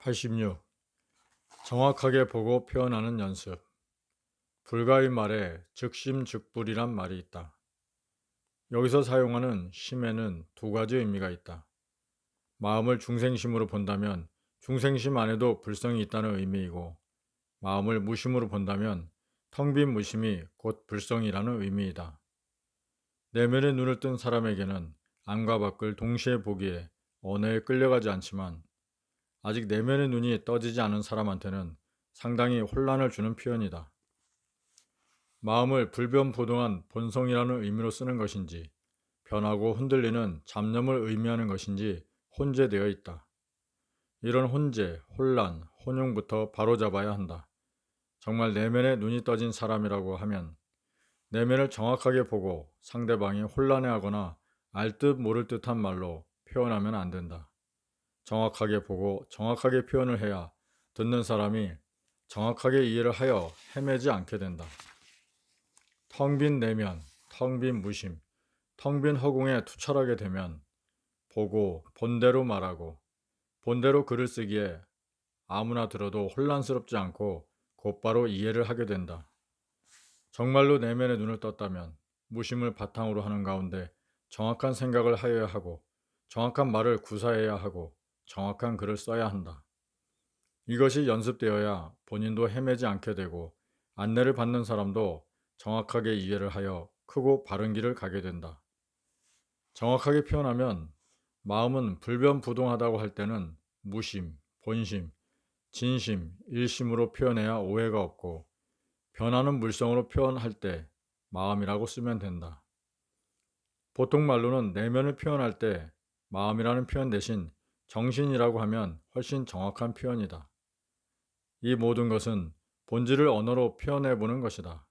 86. 정확하게 보고 표현하는 연습. 불가의 말에 즉심즉불이란 말이 있다. 여기서 사용하는 심에는 두 가지 의미가 있다. 마음을 중생심으로 본다면 중생심 안에도 불성이 있다는 의미이고, 마음을 무심으로 본다면 텅 빈 무심이 곧 불성이라는 의미이다. 내면의 눈을 뜬 사람에게는 안과 밖을 동시에 보기에 언어에 끌려가지 않지만 아직 내면의 눈이 떠지지 않은 사람한테는 상당히 혼란을 주는 표현이다. 마음을 불변부동한 본성이라는 의미로 쓰는 것인지 변하고 흔들리는 잡념을 의미하는 것인지 혼재되어 있다. 이런 혼재, 혼란, 혼용부터 바로잡아야 한다. 정말 내면의 눈이 떠진 사람이라고 하면 내면을 정확하게 보고 상대방이 혼란해하거나 알 듯 모를 듯한 말로 표현하면 안 된다. 정확하게 보고 정확하게 표현을 해야 듣는 사람이 정확하게 이해를 하여 헤매지 않게 된다. 텅 빈 내면, 텅 빈 무심, 텅 빈 허공에 투철하게 되면 보고 본대로 말하고 본대로 글을 쓰기에 아무나 들어도 혼란스럽지 않고 곧바로 이해를 하게 된다. 정말로 내면의 눈을 떴다면 무심을 바탕으로 하는 가운데 정확한 생각을 하여야 하고 정확한 말을 구사해야 하고 정확한 글을 써야 한다. 이것이 연습되어야 본인도 헤매지 않게 되고 안내를 받는 사람도 정확하게 이해를 하여 크고 바른 길을 가게 된다. 정확하게 표현하면 마음은 불변부동하다고 할 때는 무심, 본심, 진심, 일심으로 표현해야 오해가 없고 변하는 물성으로 표현할 때 마음이라고 쓰면 된다. 보통 말로는 내면을 표현할 때 마음이라는 표현 대신 정신이라고 하면 훨씬 정확한 표현이다. 이 모든 것은 본질을 언어로 표현해 보는 것이다.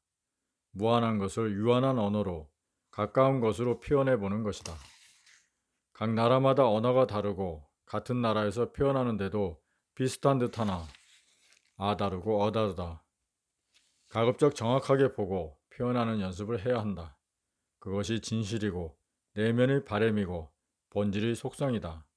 무한한 것을 유한한 언어로 가까운 것으로 표현해 보는 것이다. 각 나라마다 언어가 다르고 같은 나라에서 표현하는데도 비슷한 듯하나 아 다르고 어 다르다. 가급적 정확하게 보고 표현하는 연습을 해야 한다. 그것이 진실이고 내면의 바램이고 본질의 속성이다.